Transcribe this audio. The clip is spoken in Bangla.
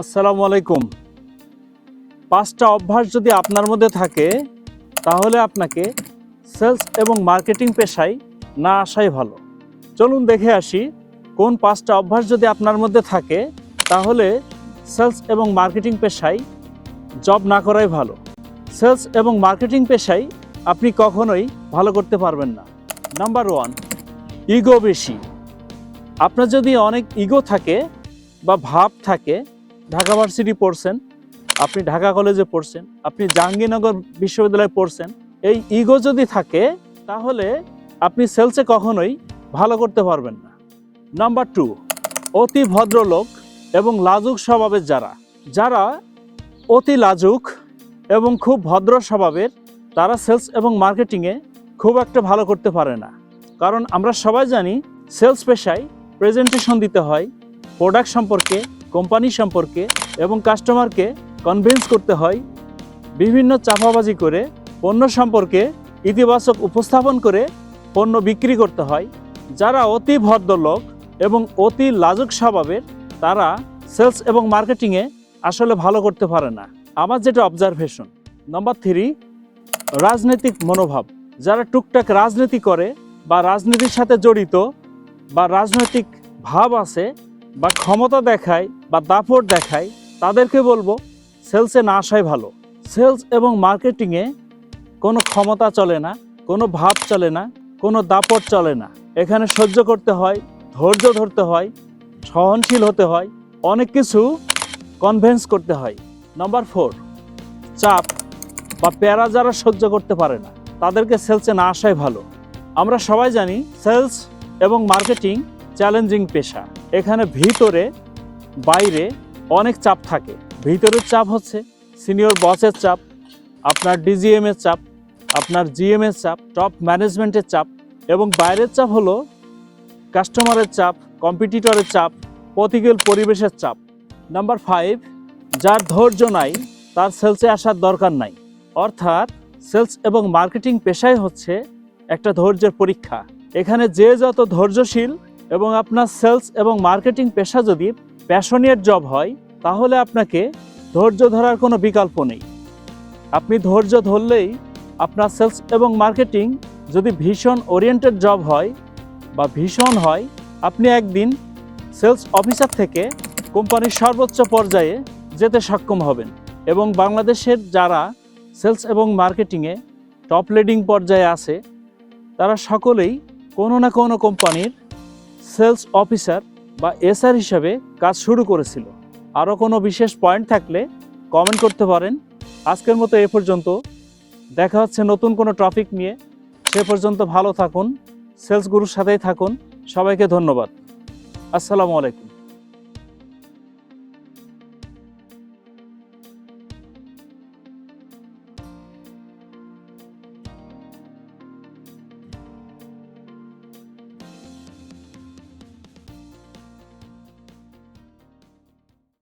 আসসালামু আলাইকুম। পাঁচটা অভ্যাস যদি আপনার মধ্যে থাকে, তাহলে আপনাকে সেলস এবং মার্কেটিং পেশায় না আসাই ভালো। চলুন দেখে আসি কোন পাঁচটা অভ্যাস যদি আপনার মধ্যে থাকে, তাহলে সেলস এবং মার্কেটিং পেশায় জব না করাই ভালো। সেলস এবং মার্কেটিং পেশায় আপনি কখনোই ভালো করতে পারবেন না। নাম্বার ওয়ান, ইগো বেশি। আপনার যদি অনেক ইগো থাকে বা ভাব থাকে ঢাকা ভার্সিটি পড়ছেন, আপনি ঢাকা কলেজে পড়ছেন, আপনি জাহাঙ্গীরনগর বিশ্ববিদ্যালয়ে পড়ছেন, এই ইগো যদি থাকে, তাহলে আপনি সেলসে কখনোই ভালো করতে পারবেন না। নাম্বার টু অতি ভদ্রলোক এবং লাজুক স্বভাবের যারা যারা অতি লাজুক এবং খুব ভদ্র স্বভাবের, তারা সেলস এবং মার্কেটিংয়ে খুব একটা ভালো করতে পারে না। কারণ আমরা সবাই জানি সেলস পেশায় প্রেজেন্টেশন দিতে হয় প্রোডাক্ট সম্পর্কে কোম্পানি সম্পর্কে এবং কাস্টমারকে কনভিন্স করতে হয়, বিভিন্ন চাপাবাজি করে, পণ্য সম্পর্কে ইতিবাচক উপস্থাপন করে পণ্য বিক্রি করতে হয়। যারা অতি ভদ্রলোক এবং অতি লাজুক স্বভাবের, তারা সেলস এবং মার্কেটিংয়ে আসলে ভালো করতে পারে না। আমার যেটা অবজারভেশন নম্বর থ্রি রাজনৈতিক মনোভাব। যারা টুকটাক রাজনীতি করে বা রাজনীতির সাথে জড়িত বা রাজনৈতিক ভাব আছে বা ক্ষমতা দেখায় বা দাপট দেখায়, তাদেরকে বলব সেলসে না আসাই ভালো। সেলস এবং মার্কেটিংয়ে কোনো ক্ষমতা চলে না, কোনো ভাব চলে না, কোনো দাপট চলে না। এখানে সহ্য করতে হয়, ধৈর্য ধরতে হয়, সহনশীল হতে হয়, অনেক কিছু কনভেন্স করতে হয়। নাম্বার ফোর চাপ বা প্যারা যারা সহ্য করতে পারে না, তাদেরকে সেলসে না আসাই ভালো। আমরা সবাই জানি সেলস এবং মার্কেটিং চ্যালেঞ্জিং পেশা। এখানে ভিতরে, বাইরে অনেক চাপ থাকে। ভিতরের চাপ হচ্ছে সিনিয়র বসের চাপ, আপনার ডিজিএম এর চাপ, আপনার জিএম এর চাপ, টপ ম্যানেজমেন্টের চাপ এবং বাইরের চাপ হলো কাস্টমারের চাপ কম্পিটিটরের চাপ, প্রতিকূল পরিবেশের চাপ। নাম্বার ফাইভ, যার ধৈর্য নাই, তার সেলসে আসার দরকার নাই। অর্থাৎ সেলস এবং মার্কেটিং পেশাই হচ্ছে একটা ধৈর্যের পরীক্ষা। এখানে যে যত ধৈর্যশীল এবং আপনার সেলস এবং মার্কেটিং পেশা যদি প্যাশনিয়ার জব হয়, তাহলে আপনাকে ধৈর্য ধরার কোনো বিকল্প নেই। আপনি ধৈর্য ধরলেই আপনার সেলস এবং মার্কেটিং যদি ভীষণ ওরিয়েন্টেড জব হয় বা ভীষণ হয়, আপনি একদিন সেলস অফিসার থেকে কোম্পানির সর্বোচ্চ পর্যায়ে যেতে সক্ষম হবেন এবং বাংলাদেশের যারা সেলস এবং মার্কেটিংয়ে টপ লিডিং পর্যায়ে আছে, তারা সকলেই কোনো না কোনো কোম্পানির সেলস অফিসার বা এসআর হিসাবে কাজ শুরু করেছিল। আরও কোনো বিশেষ পয়েন্ট থাকলে কমেন্ট করতে পারেন। আজকের মতো এ পর্যন্ত। দেখা হচ্ছে নতুন কোনো টপিক নিয়ে। সে পর্যন্ত ভালো থাকুন, সেলস গুরুর সাথেই থাকুন। সবাইকে ধন্যবাদ। আসসালামু আলাইকুম।